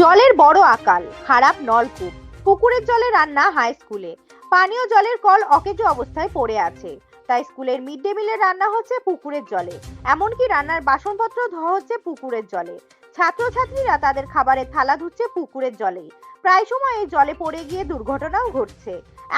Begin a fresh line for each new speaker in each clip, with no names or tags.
জলের বড় আকাল, খারাপ নলকূপ, পুকুরের জলে রান্না হাই স্কুলে পানীয় জলের কল অকেজো অবস্থায় পড়ে আছে। তাই স্কুলের মিড ডে মিলে রান্না হচ্ছে পুকুরের জলে। এমনকি রান্নার বাসনপত্র ধোয়া হচ্ছে পুকুরের জলে। ছাত্রছাত্রীরা তাদের খাবারের থালা ধুচ্ছে পুকুরের জলেই। প্রায় সময় এই জলে পড়ে গিয়ে দুর্ঘটনাও ঘটছে।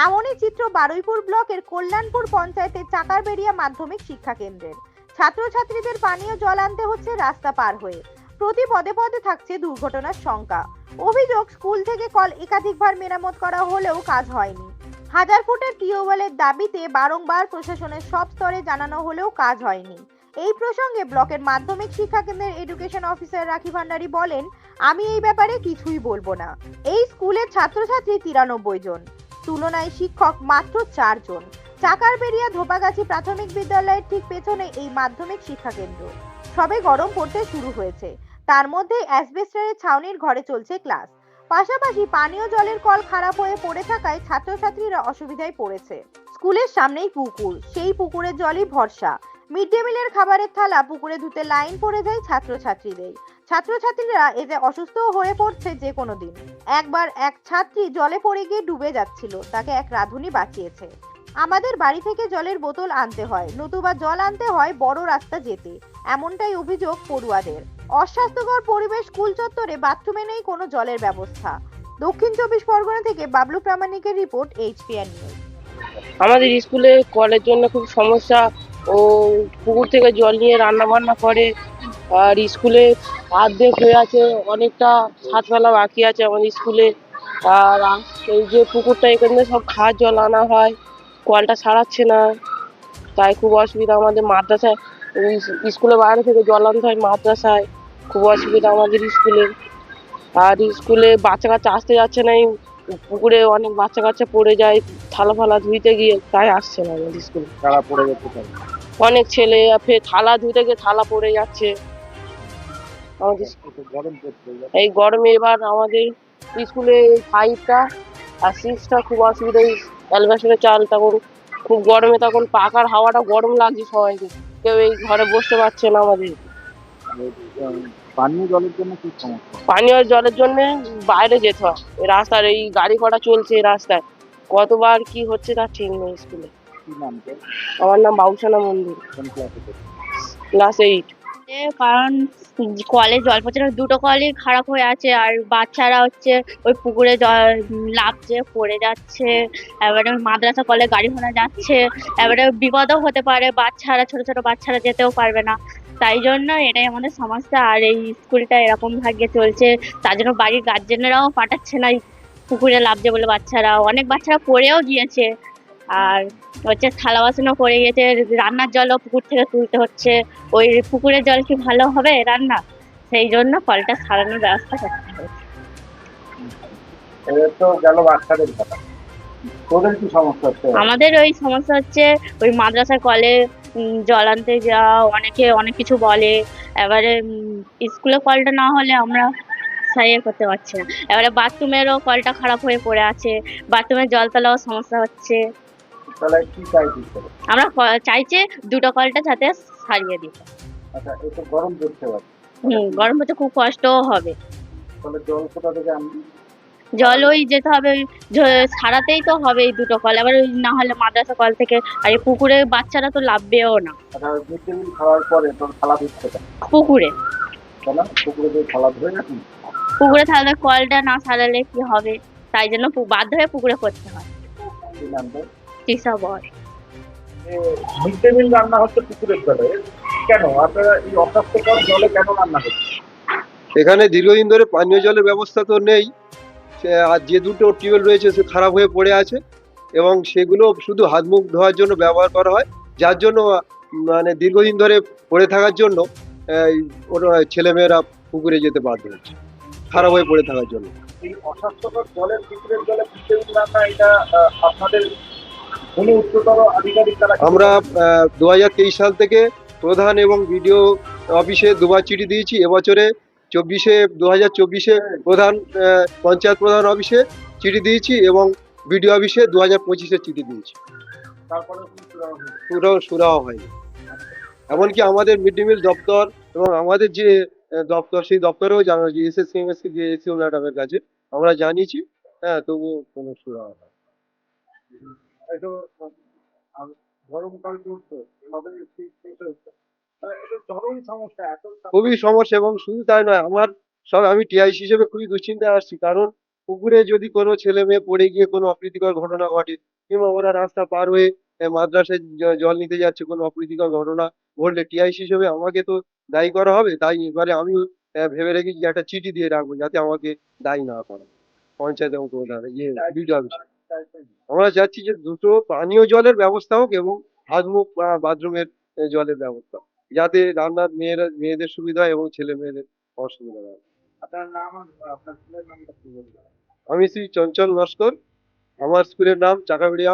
এমনই চিত্র বারুইপুর ব্লকের কল্যাণপুর পঞ্চায়েতের চাকারবেড়িয়া মাধ্যমিক শিক্ষা কেন্দ্রের। ছাত্রছাত্রীদের পানীয় জল আনতে হচ্ছে রাস্তা পার হয়ে। প্রতি পদে পদে থাকছে দুর্ঘটনার শঙ্কা অভিযোগ, স্কুল থেকে কল একাধিকবার মেরামত করা হলেও কাজ হয়নি। হাজার ফুটের টিউবওয়েলের দাবিতে বারংবার প্রশাসনের সব স্তরে জানানো হলেও কাজ হয়নি। এই প্রসঙ্গে ব্লকের মাধ্যমিক শিক্ষা কেন্দ্রের এডুকেশন অফিসার রাখি ভান্ডারী বলেন, আমি এই ব্যাপারে কিছুই বলব না। এই স্কুলের ছাত্রছাত্রী তিরানব্বই জন। তুলনায় শিক্ষক মাত্র চারজন চাকারবেড়িয়া ধোপাগাছি প্রাথমিক বিদ্যালয়ের ঠিক পেছনে এই মাধ্যমিক শিক্ষা কেন্দ্র। সবে গরম পড়তে শুরু হয়েছে। তার মধ্যে অ্যাসবেস্টারের ছাউনির ঘরে চলছে ক্লাস পাশাপাশি পানীয় জলের কল খারাপ হয়ে পড়ে থাকায় ছাত্রছাত্রীরা অসুবিধায় পড়েছে। স্কুলের সামনেই পুকুর, সেই পুকুরের জলই ভরসা। মিড ডে মিলের খাবারের থালা পুকুরে ধুতে লাইন পড়ে যায় ছাত্রছাত্রীদের। ছাত্রছাত্রীরা এতে অসুস্থ হয়ে পড়ছে যে কোনো দিন। একবার এক ছাত্রী জলে পড়ে গিয়ে ডুবে যাচ্ছিল, তাকে এক রাঁধুনি বাঁচিয়েছে। আমাদের বাড়ি থেকে জলের বোতল আনতে হয়, নতুবা জল আনতে হয় বড় রাস্তা যেতে। এমনটাই অভিযোগ পড়ুয়াদের। অস্বাস্থ্যকর পরিবেশ স্কুল চত্বরে বাথরুমে নেই কোনো জলের ব্যবস্থা। দক্ষিণ চব্বিশ পরগনা থেকে বাবলু প্রামাণিকের রিপোর্ট এইচপিআর নিউজ।
আমাদের স্কুলে কলের জন্য খুব সমস্যা ও পুকুর থেকে জল নিয়ে রান্না বান্না করে, আর স্কুলে অর্ধেক হয়ে আছে, অনেকটা ফেলা বাকি আছে আমাদের স্কুলে। আর এই যে পুকুরটা, এখান সব খাওয়ার জল আনা হয়, কলটা সারাচ্ছে না, তাই খুব অসুবিধা। আমাদের মাদ্রাসায় এই স্কুলের বাইরে থেকে জল আনতে হয় মাদ্রাসায়। খুব অসুবিধা আমাদের স্কুলে। আর স্কুলে বাচ্চা কাচ্চা আসতে যাচ্ছে না এই পুকুরে অনেক বাচ্চা কাচ্চা পড়ে যায় থালা ফালা ধুইতে গিয়ে তাই আসছে না আমাদের স্কুলে।
তারা পড়ে পারে
অনেক ছেলে ফের থালা ধুইতে গিয়ে থালা পড়ে যাচ্ছে। আমাদের স্কুলে। এই গরমে এবার আমাদের স্কুলে ফাইভটা আর সিক্সটা খুব অসুবিধা অ্যালবাসনের চাল তখন খুব গরমে তখন পাকার হাওয়াটা গরম লাগছে সবাইকে। কেউ এই ঘরে বসতে পারছে না আমাদের।
পানীয় জলের জন্য কি সমস্যা?
পানীয় জলের জন্য বাইরে যেতে হয়। রাস্তার এই গাড়ি ঘোড়া চলছে এই রাস্তায়। কতবার কি হচ্ছে তার ঠিক নেই স্কুলে।
কি নাম তো
আমার নাম বাবুসানা মন্দির।
ক্লাস
এইট
কারণ কলে জল পড়ছে, না, দুটো কলই খারাপ হয়ে আছে, আর বাচ্চারা হচ্ছে ওই পুকুরে জল লাফছে পড়ে যাচ্ছে, এবারে মাদ্রাসা কলে গাড়ি ঘোড়া যাচ্ছে, এবারে বিপদও হতে পারে, বাচ্চারা, ছোট ছোট বাচ্চারা যেতেও পারবে না। তাই জন্য এটাই আমাদের সমস্যা, আর এই স্কুলটা এরকম ভাগ্যে চলছে, তার জন্য বাড়ির গার্জেনরাও পাঠাচ্ছে না পুকুরে লাফছে বলে বাচ্চারা। অনেক বাচ্চারা পড়েও গিয়েছে আর হচ্ছে থালা বাসনও পড়ে গেছে রান্নার জলও পুকুর থেকে তুলতে হচ্ছে। ওই পুকুরের জল কি ভালো হবে রান্না? সেই জন্য কলটা সারানোর ব্যবস্থা করতে হবে
তো গেল বাচ্চাদের কথা তোদের কি সমস্যা হচ্ছে?
আমাদের ওই সমস্যা হচ্ছে ওই মাদ্রাসার কলে জল আনতে যাওয়া অনেকে অনেক কিছু বলে। এবারে স্কুলে কলটা না হলে আমরা সাইয়ে করতে পারছি না। এবারে বাথরুমেরও কলটা খারাপ হয়ে পড়ে আছে। বাথরুমের জল তোলাও সমস্যা হচ্ছে।
তাহলে কি চাইছিস তোরা?
আমরা চাইছি দুটো কলটা যাতে সারিয়ে দিতে।
আচ্ছা এই গরম পড়ছে এবার
হুম গরম হতে খুব কষ্টও হবে।
তাহলে জল কোথা থেকে আনবি
জল ওই যেতে হবে ওই সারাতেই তো হবে এই দুটো কল আবার ওই না হলে মাদ্রাসা কল থেকে আর এই পুকুরে বাচ্চারা তো লাভবেও না।
আচ্ছা মিড ডে মিল খাওয়ার পরে তোর থালা ধুচ্ছে
পুকুরে।
পুকুরে থালা ধুয়ে রাখি
পুকুরে তাহলে কলটা না সারালে কি হবে? তাই জন্য বাধ্য হয়ে পুকুরে করতে হয়। বর
মিড ডে মিল রান্না হচ্ছে পুকুরের জলে। কেন? আপনারা এই অস্বাস্থ্যকর জলে কেন রান্না হচ্ছে
এখানে দীর্ঘদিন ধরে পানীয় জলের ব্যবস্থা তো নেই। আর যে দুটো টিউবওয়েল রয়েছে সে খারাপ হয়ে পড়ে আছে। এবং সেগুলো শুধু হাত মুখ ধোয়ার জন্য ব্যবহার করা হয়। যার জন্য মানে দীর্ঘদিন ধরে পড়ে থাকার জন্য ওরা ছেলেমেয়েরা পুকুরে যেতে বাধ্য হচ্ছে। খারাপ হয়ে পড়ে থাকার জন্য।
এই অস্বাস্থ্যকর জলের পুকুরের জলে এটা আপনাদের
আমরা দু হাজার তেইশ সাল থেকে প্রধান এবং বিডিও অফিসে দুবার চিঠি দিয়েছি। এবছরে চব্বিশে দু হাজার চব্বিশে প্রধান পঞ্চায়েত প্রধান অফিসে চিঠি দিয়েছি এবং বিডিও অফিসে দু হাজার পঁচিশে চিঠি দিয়েছি।
সুরাহ হয়নি।
এমনকি আমাদের মিড ডে মিল দপ্তর এবং আমাদের যে দপ্তর সেই দপ্তরেও জানা এস এস জানাচ্ছি এসএসসি এমএসসি দিয়েছি ম্যাডামের কাছে আমরা জানিয়েছি। হ্যাঁ তবুও কোনো সুরাহ হয়।
এটা গরমকাল চলছে এভাবে শীত আহ, এটা চরম সমস্যা এত
খুবই সমস্যা এবং শুধু তাই নয় আমার সব আমি টিআইসি হিসেবে খুবই দুশ্চিন্তায় আসছি কারণ পুকুরে যদি কোনো ছেলে মেয়ে পড়ে গিয়ে কোনো অপ্রীতিকর ঘটনা ঘটে কিংবা ওরা রাস্তা পার হয়ে মাদ্রাসায় জল নিতে যাচ্ছে কোনো অপ্রীতিকর ঘটনা ঘটলে টিআইসি হিসেবে আমাকে তো দায়ী করা হবে তাই এবারে আমি ভেবে রেখেছি একটা চিঠি দিয়ে রাখব যাতে আমাকে দায়ী না করা পঞ্চায়েত এবং প্রধান ইয়ে বিডিও অফিস। আমরা চাচ্ছি যে দুটো পানীয় জলের ব্যবস্থা হোক এবং হাত মুখ বাথরুমের জলের ব্যবস্থা। যাতে রান্নার মেয়েরা মেয়েদের সুবিধা এবং ছেলে মেয়েদের অসুবিধা হয় আমি শ্রী চঞ্চল নস্কর আমার স্কুলের নাম চাকাবেড়িয়া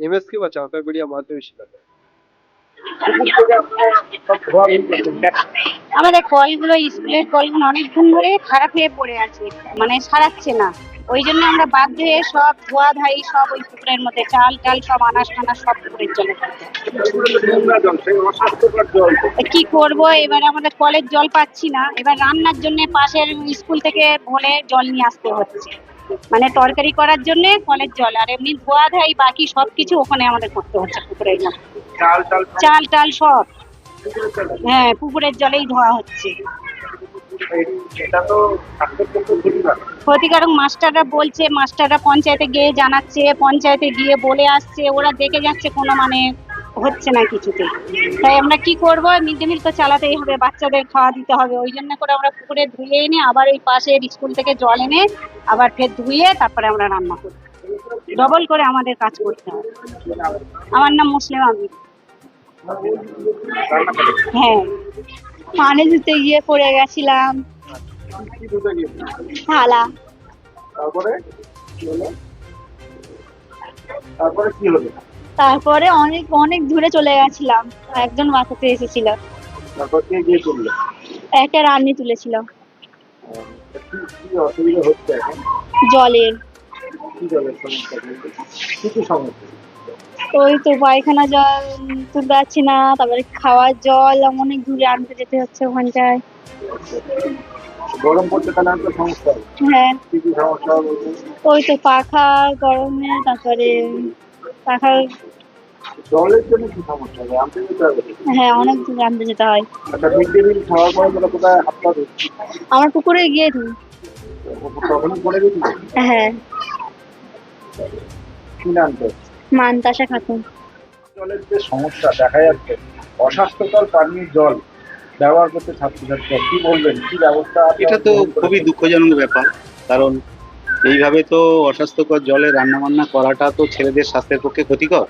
এমএসকে বা চাকাবেড়িয়া মাধ্যমিক শিক্ষা
পুকুর থেকে আপনারা সব ধোয়া বের করছেন
আমাদের কলগুলো, স্কুলের কলগুলো অনেকক্ষণ ধরে খারাপ হয়ে পড়ে আছে মানে সারাচ্ছে না। ওই জন্য আমরা বাধ্য হয়ে সব ধোয়া ধাই সব ওই পুকুরের মধ্যে চাল টাল সব আনাজ টানাজ সব পুকুরের তা কি করব? এবারে আমাদের কলের জল পাচ্ছি না। এবার রান্নার জন্য পাশের স্কুল থেকে বলে জল নিয়ে আসতে হচ্ছে। মানে তরকারি করার জন্য কলের জল, আর এমনি ধোয়া ধাই বাকি সব কিছু ওখানে আমাদের করতে হচ্ছে পুকুরের জল
চাল টাল সব।
হ্যাঁ পুকুরের জলেই ধোয়া হচ্ছে। ক্ষতিকারক। মাস্টাররা বলছে মাস্টাররা পঞ্চায়েতে গিয়ে জানাচ্ছে পঞ্চায়েতে গিয়ে বলে আসছে ওরা দেখে যাচ্ছে কোনো মানে হচ্ছে না কিছুতে। তাই আমরা কি করব? মিড ডে মিল তো চালাতেই হবে বাচ্চাদের খাওয়া দিতে হবে। ওই জন্য করে আমরা পুকুরে ধুয়ে এনে আবার ওই পাশের স্কুল থেকে জল এনে আবার ফের ধুয়ে তারপরে আমরা রান্না করি। ডবল করে আমাদের কাজ করতে হবে। আমার নাম মুসলিম আমি
রান্না করে
হ্যাঁ। পানি ধুতে গিয়ে পড়ে গেছিলাম। থালা।
তারপরে তারপরে কি হলো?
তারপরে অনেক অনেক দূরে চলে গেছিলাম। একজন বাঁচাতে এসেছিল।
তারপর কে গিয়ে করল
একটা রান্নি তুলেছিল। জলের।
কি জলের সমস্যা? কি সমস্যা?
ওই তো পায়খানা জল তুলতে পারছি না তারপরে খাওয়ার জল অনেক দূরে আনতে যেতে হচ্ছে ওখানটায়।
গরম পড়ছে তাহলে আর সমস্যা
হ্যাঁ? ওই তো পাখা গরমে তারপরে পাখা
জলের জন্য কি সমস্যা হবে? আনতে যেতে হবে
হ্যাঁ অনেক দূরে আনতে যেতে হয়।
আচ্ছা মিড ডে মিল খাওয়ার পরে তোরা কোথায় হাত পা
আমার পুকুরে গিয়ে দিই
তখনই পড়ে গেছিল?
হ্যাঁ।
কি নাম তোর?
মানতাসা খাতুন
জলের যে সমস্যা দেখা যাচ্ছে অস্বাস্থ্যকর পানীয় জল ব্যবহার করতে ছাত্রছাত্রীরা কি বলবেন? কি ব্যবস্থা
এটা তো খুবই দুঃখজনক ব্যাপার কারণ এইভাবে তো অস্বাস্থ্যকর জলে রান্নাবান্না করাটা তো ছেলেদের স্বাস্থ্যের পক্ষে ক্ষতিকর।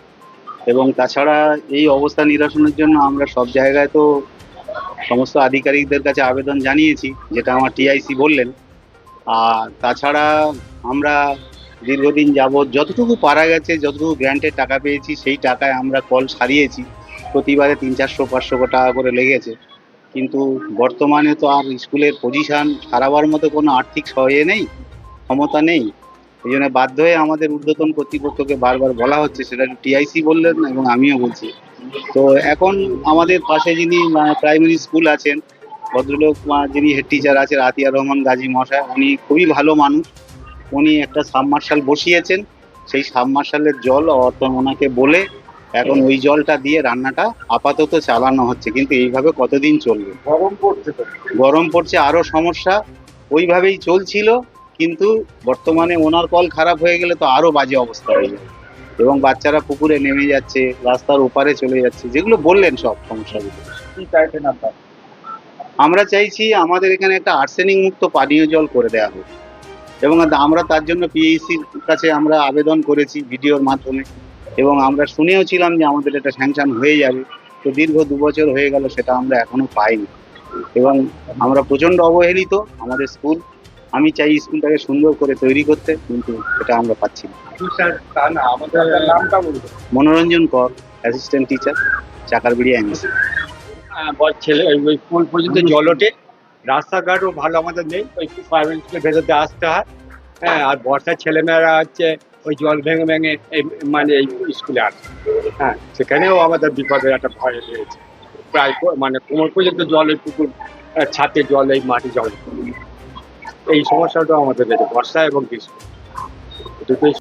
এবং তাছাড়া এই অবস্থা নিরসনের জন্য আমরা সব জায়গায় তো সমস্ত আধিকারিকদের কাছে আবেদন জানিয়েছি যেটা আমার টিআইসি বললেন। আর তাছাড়া আমরা দীর্ঘদিন যাবৎ যতটুকু পারা গেছে, যতটুকু গ্র্যান্টের টাকা পেয়েছি, সেই টাকায় আমরা কল সারিয়েছি। প্রতিবারে তিন চারশো, পাঁচশো টাকা করে লেগেছে। কিন্তু বর্তমানে তো আর স্কুলের পজিশন সারাবার মতো কোনো আর্থিক সহায় নেই, ক্ষমতা নেই। এই জন্য বাধ্য হয়ে আমাদের ঊর্ধ্বতন কর্তৃপক্ষকে বারবার বলা হচ্ছে, সেটা টিআইসি বললেন এবং আমিও বলছি। তো এখন আমাদের পাশে যিনি প্রাইমারি স্কুল আছেন, ভদ্রলোক যিনি হেড টিচার আছেন, আতিয়া রহমান গাজী মশাই, উনি খুবই ভালো মানুষ। উনি একটা সাবমার্শাল বসিয়েছেন। সেই সাবমার্শালের জল অর্থ ওনাকে বলে এখন ওই জলটা দিয়ে রান্নাটা আপাতত চালানো হচ্ছে। কিন্তু এইভাবে কতদিন চলবে?
গরম পড়ছে
গরম পড়ছে আরও সমস্যা। ওইভাবেই চলছিল কিন্তু বর্তমানে ওনার কল খারাপ হয়ে গেলে তো আরও বাজে অবস্থা হয়ে যাবে। এবং বাচ্চারা পুকুরে নেমে যাচ্ছে রাস্তার ওপারে চলে যাচ্ছে যেগুলো বললেন সব সমস্যাগুলো আমরা চাইছি আমাদের এখানে একটা আর্সেনিক মুক্ত পানীয় জল করে দেওয়া হোক। এবং আমরা তার জন্য পিএইসির কাছে আমরা আবেদন করেছি ভিডিওর মাধ্যমে। এবং আমরা শুনেও ছিলাম যে আমাদের এটা স্যাংশন হয়ে যাবে। তো দীর্ঘ দু বছর হয়ে গেল সেটা আমরা এখনও পাইনি। এবং আমরা প্রচণ্ড অবহেলিত আমাদের স্কুল। আমি চাই স্কুলটাকে সুন্দর করে তৈরি করতে কিন্তু এটা আমরা পাচ্ছি না। মনোরঞ্জন কর অ্যাসিস্ট্যান্ট টিচার চাকারবিড়ি
বর- ছেলে স্কুল পর্যন্ত জল ওঠে। রাস্তাঘাটও ভালো আমাদের নেই ওই প্রাইভেট স্কুলের ভেতর দিয়ে আসতে হয়। হ্যাঁ আর বর্ষার ছেলেমেয়েরা হচ্ছে ওই জল ভেঙে ভেঙে এই মানে এই স্কুলে আসে। হ্যাঁ সেখানেও আমাদের বিপদের একটা ভয় রয়েছে। প্রায় মানে কোমর পর্যন্ত জল ওই পুকুর
ছাতে জল, এই মাটি জল। এই সমস্যাটাও আমাদের রয়েছে, বর্ষা এবং গ্রীষ্ম। দুটোই